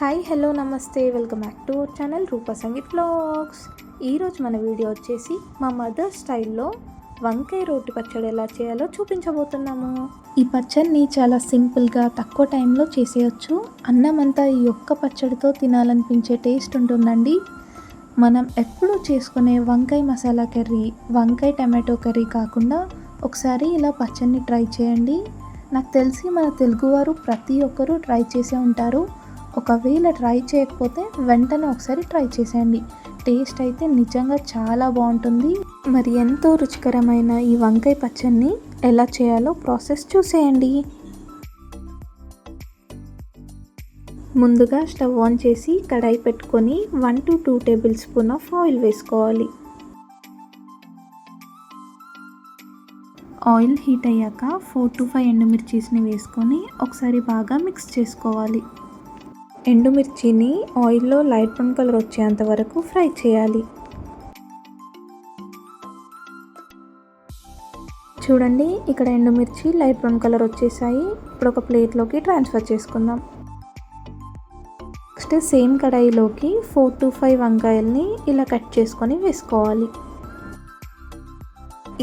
Hi hello namaste welcome back to our channel Roopa Sangeeth blogs ఈరోజు మన video వచ్చేసి మా మదర్ స్టైల్లో వంకాయ రోటి పచ్చడి ఎలా చేయాలో చూపించబోతున్నాము. ఈ పచ్చడిని చాలా సింపుల్గా తక్కువ టైంలో చేసేయచ్చు. అన్నం అంతా ఈ ఒక్క పచ్చడితో తినాలనిపించే టేస్ట్ ఉంటుందండి. మనం ఎప్పుడూ చేసుకునే వంకాయ మసాలా కర్రీ వంకాయ టమాటో కర్రీ కాకుండా ఒకసారి ఇలా పచ్చడిని ట్రై చేయండి. నాకు తెలిసి మన తెలుగువారు ప్రతి ఒక్కరూ ట్రై చేసే ఉంటారు. ఒకవేళ ట్రై చేయకపోతే వెంటనే ఒకసారి ట్రై చేసేయండి. టేస్ట్ అయితే నిజంగా చాలా బాగుంటుంది. మరి ఎంతో రుచికరమైన ఈ వంకాయ పచ్చడిని ఎలా చేయాలో ప్రాసెస్ చూసేయండి. ముందుగా స్టవ్ ఆన్ చేసి కడాయి పెట్టుకొని one to two tablespoon of oil వేసుకోవాలి. ఆయిల్ హీట్ అయ్యాక ఫోర్ టు ఫైవ్ ఎండుమిర్చీస్ని వేసుకొని ఒకసారి బాగా మిక్స్ చేసుకోవాలి. ఎండుమిర్చిని ఆయిల్లో లైట్ బ్రౌన్ కలర్ వచ్చేంత వరకు ఫ్రై చేయాలి. చూడండి ఇక్కడ ఎండుమిర్చి లైట్ బ్రౌన్ కలర్ వచ్చేసాయి. ఇప్పుడు ఒక ప్లేట్లోకి ట్రాన్స్ఫర్ చేసుకుందాం. నెక్స్ట్ సేమ్ కడాయిలోకి ఫోర్ టు ఫైవ్ వంకాయల్ని ఇలా కట్ చేసుకొని వేసుకోవాలి.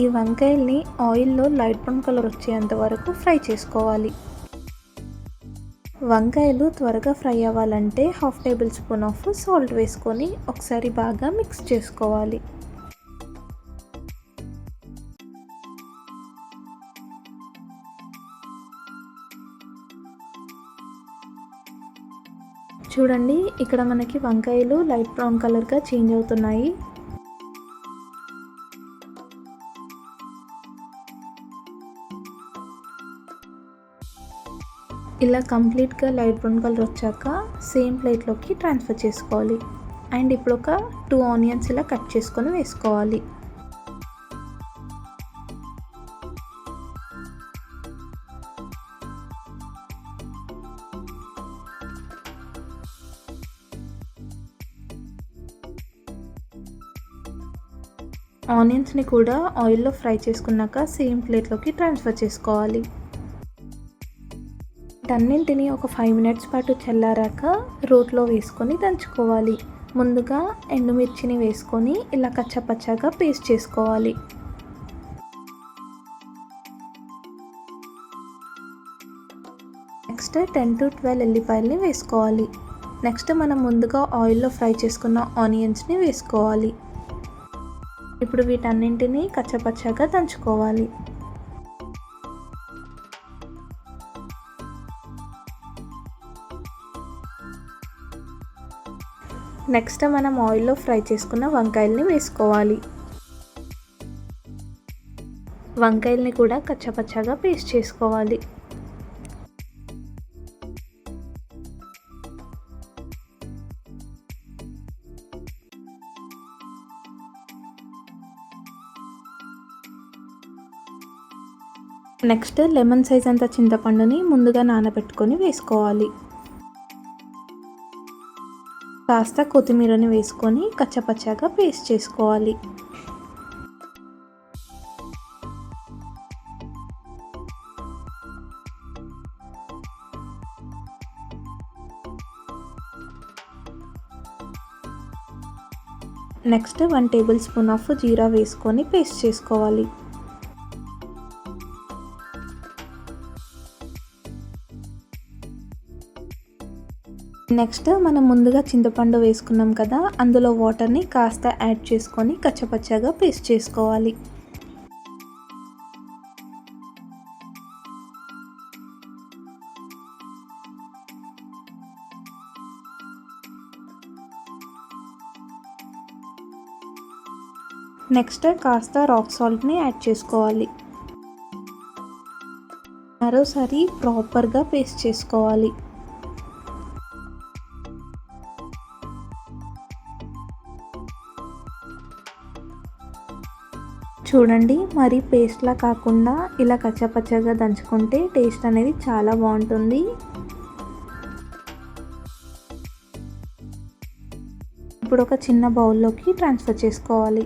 ఈ వంకాయల్ని ఆయిల్లో లైట్ బ్రౌన్ కలర్ వచ్చేంత వరకు ఫ్రై చేసుకోవాలి. వంకాయలు త్వరగా ఫ్రై అవ్వాలంటే half tablespoon of salt వేసుకొని ఒకసారి బాగా మిక్స్ చేసుకోవాలి. చూడండి ఇక్కడ మనకి వంకాయలు లైట్ బ్రౌన్ కలర్గా చేంజ్ అవుతున్నాయి. ఇలా కంప్లీట్గా లైట్ బ్రౌన్ కలర్ వచ్చాక సేమ్ ప్లేట్లోకి ట్రాన్స్ఫర్ చేసుకోవాలి. అండ్ ఇప్పుడు ఒక టూ ఆనియన్స్ ఇలా కట్ చేసుకొని వేసుకోవాలి. ఆనియన్స్ని కూడా ఆయిల్లో ఫ్రై చేసుకున్నాక సేమ్ ప్లేట్లోకి ట్రాన్స్ఫర్ చేసుకోవాలి. వీటన్నింటిని ఒక ఫైవ్ మినిట్స్ పాటు చల్లారాక రోట్లో వేసుకొని దంచుకోవాలి. ముందుగా ఎండుమిర్చిని వేసుకొని ఇలా కచ్చపచ్చగా పేస్ట్ చేసుకోవాలి. నెక్స్ట్ టెన్ టు ట్వెల్వ్ ఎల్లిపాయలని వేసుకోవాలి. నెక్స్ట్ మనం ముందుగా ఆయిల్లో ఫ్రై చేసుకున్న ఆనియన్స్ని వేసుకోవాలి. ఇప్పుడు వీటన్నింటినీ కచ్చపచ్చగా దంచుకోవాలి. నెక్స్ట్ మనం ఆయిల్లో ఫ్రై చేసుకున్న వంకాయల్ని వేసుకోవాలి. వంకాయల్ని కూడా కచ్చపచ్చగా పేస్ట్ చేసుకోవాలి. నెక్స్ట్ లెమన్ సైజ్ అంత చింతపండుని ముందుగా నానబెట్టుకొని వేసుకోవాలి. కాస్త కొత్తిమీరని వేసుకొని కచ్చపచ్చగా పేస్ట్ చేసుకోవాలి. Next one tablespoon of జీరా వేసుకొని పేస్ట్ చేసుకోవాలి. నెక్స్ట్ మనం ముందుగా చింతపండు వేసుకున్నాం కదా అందులో వాటర్ని కాస్త యాడ్ చేసుకొని కచ్చపచ్చగా పేస్ట్ చేసుకోవాలి. నెక్స్ట్ కాస్త రాక్ సాల్ట్ని యాడ్ చేసుకోవాలి. మరోసారి ప్రాపర్గా పేస్ట్ చేసుకోవాలి. చూడండి. మరి పేస్ట్లా కాకుండా ఇలా కచ్చపచ్చగా దంచుకుంటే టేస్ట్ అనేది చాలా బాగుంటుంది. ఇప్పుడు ఒక చిన్న బౌల్లోకి ట్రాన్స్ఫర్ చేసుకోవాలి.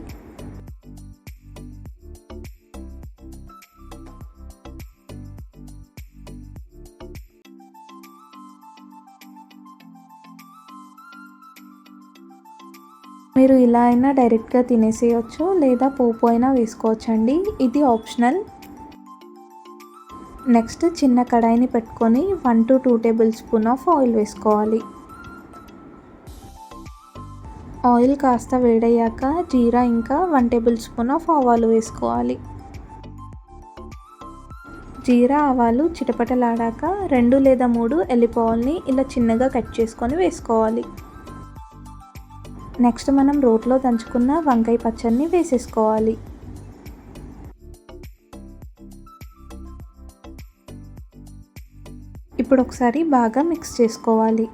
మీరు ఇలా అయినా డైరెక్ట్గా తినేసేయచ్చు లేదా పోపు అయినా వేసుకోవచ్చండి. ఇది ఆప్షనల్. నెక్స్ట్ చిన్న కడాయిని పెట్టుకొని one to two tablespoon of oil వేసుకోవాలి. ఆయిల్ కాస్త వేడయ్యాక జీరా ఇంకా వన్ టేబుల్ స్పూన్ ఆఫ్ ఆవాలు వేసుకోవాలి. జీరా ఆవాలు చిటపటలాడాక రెండు లేదా మూడు ఎల్లిపాయల్ని ఇలా చిన్నగా కట్ చేసుకొని వేసుకోవాలి. నెక్స్ట్ మనం రోట్లో దంచుకున్న వంకాయ పచ్చడిని వేసేసుకోవాలి. ఇప్పుడు ఒకసారి బాగా మిక్స్ చేసుకోవాలి.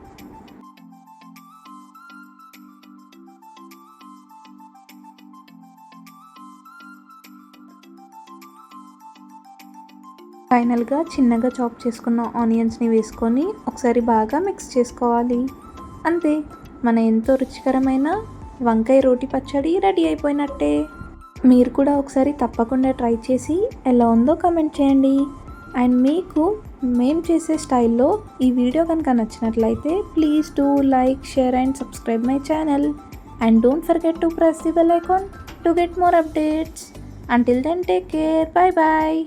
ఫైనల్గా చిన్నగా చాప్ చేసుకున్న ఆనియన్స్ని వేసుకొని ఒకసారి బాగా మిక్స్ చేసుకోవాలి. అంతే. మన ఎంతో రుచికరమైన వంకాయ రోటి పచ్చడి రెడీ అయిపోయినట్టే. మీరు కూడా ఒకసారి తప్పకుండా ట్రై చేసి ఎలా ఉందో కమెంట్ చేయండి. అండ్ మీకు మేము చేసే స్టైల్లో ఈ వీడియో కనుక నచ్చినట్లయితే please do like share and subscribe my channel. And don't forget to press the bell icon to get more updates. Until then take care. Bye bye